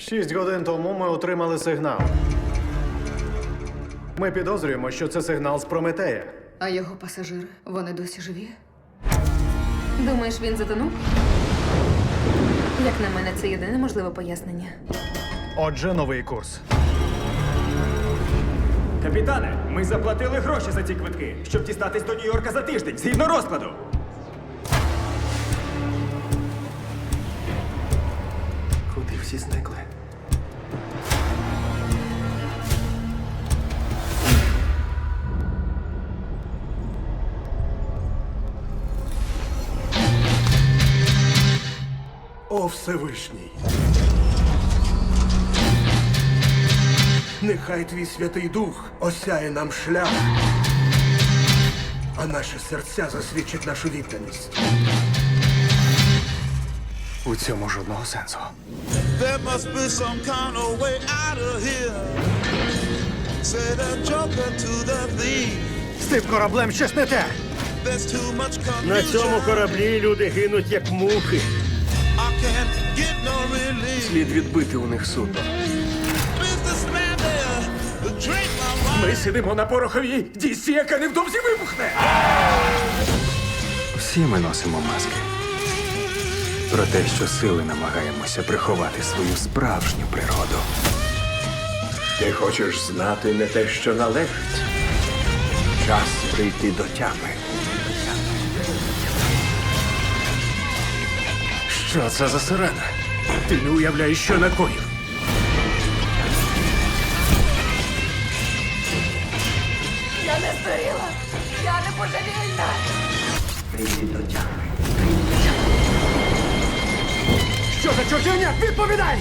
Шість годин тому ми отримали сигнал. Ми підозрюємо, що це сигнал з Прометея. А його пасажири, вони досі живі? Думаєш, він затонув? Як на мене, це єдине можливе пояснення. Отже, новий курс. Капітане, ми заплатили гроші за ці квитки, щоб дістатись до Нью-Йорка за тиждень, згідно розкладу. Всі зникли? О Всевишній. Нехай твій Святий Дух осяє нам шлях, а наші серця засвідчать нашу відданість. У цьому жодного сенсу. There must be some kind of way out of here. Say the joker to the thief. З цим кораблем щось не те. There's too much На цьому кораблі люди гинуть як мухи. I can't get no relief. Слід відбити у них судно. Businessman there, drink my wine. Ми сидимо на пороховій дісі, яка невдовзі вибухне. Всі ми носимо маски. Проте, що сили намагаємося приховати свою справжню природу. Ти хочеш знати не те, що належить. Час прийти до тями. Що це за сирена? Ти не уявляєш, що накоїв. Я не здуріла! Я не божевільна! Прийди до тями. За чортівня? Відповідай!